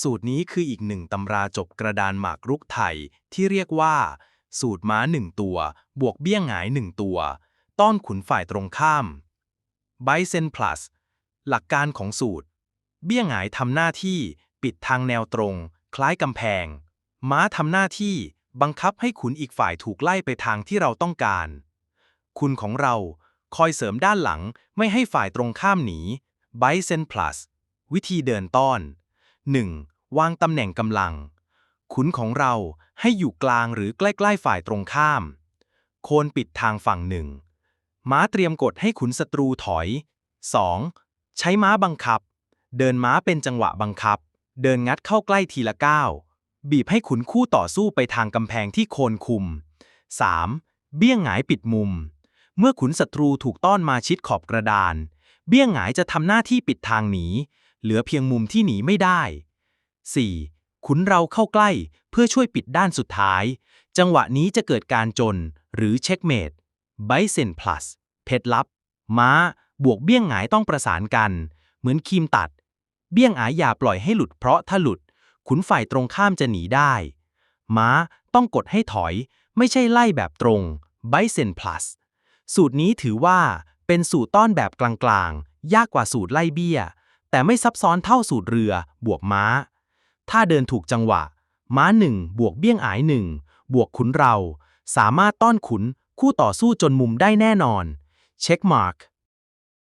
สูตรนี้คืออีกหนึ่งตำราจบกระดานหมากรุกไทยที่เรียกว่า สูตรม้าหนึ่งตัว บวกเบี้ยงหงายหนึ่งตัว ต้อนขุนฝ่ายตรงข้ามไบเซนพลัสหลักการของสูตร เบี้ยงหงายทำหน้าที่ปิดทางแนวตรง คล้ายกำแพง ม้าทำหน้าที่บังคับให้ขุนอีกฝ่ายถูกไล่ไปทางที่เราต้องการ คุณของเราคอยเสริมด้านหลังไม่ให้ฝ่ายตรงข้ามหนีไบเซนพลัสวิธีเดินต้อน 1. วางตำแหน่งกำลัง ขุนของเราให้อยู่กลางหรือใกล้ ๆ ฝ่ายตรงข้าม โคนปิดทางฝั่งหนึ่ง ม้าเตรียมกดให้ขุนศัตรูถอย 2. ใช้ม้าบังคับ เดินม้าเป็นจังหวะบังคับ เดินงัดเข้าใกล้ทีละก้าวบีบให้ขุนคู่ต่อสู้ไปทางกำแพงที่โคนคุม 3. เบี้ยงหงายปิดมุม เมื่อขุนศัตรูถูกต้อนมาชิดขอบกระดาน เบี้ยงหงายจะทำหน้าที่ปิดทางหนี เหลือเพียงมุมที่หนีไม่ได้ 4. ขุนเราเข้าใกล้เพื่อช่วยปิดด้านสุดท้าย จังหวะนี้จะเกิดการจนหรือเช็คเมดไบเซนพลัสเพชรลับ ม้า บวกเบี้ยงหงายต้องประสานกัน เหมือนคีมตัด เบี้ยงหงายอย่าปล่อยให้หลุดเพราะถ้าหลุด ขุนฝ่ายตรงข้ามจะหนีได้ ม้าต้องกดให้ถอย ไม่ใช่ไล่แบบตรงไบเซนพลัสสูตรนี้ถือว่าเป็นสูตรต้อนแบบกลางๆ ยากกว่าสูตรไล่เบี้ย แต่ไม่ซับซ้อนเท่าสูตรเรือบวกม้า ถ้าเดินถูกจังหวะ ม้าหนึ่งบวกเบี้ยงอายหนึ่งบวกขุนเรา สามารถต้อนขุนคู่ต่อสู้จนมุมได้แน่นอน เช็คมาร์ก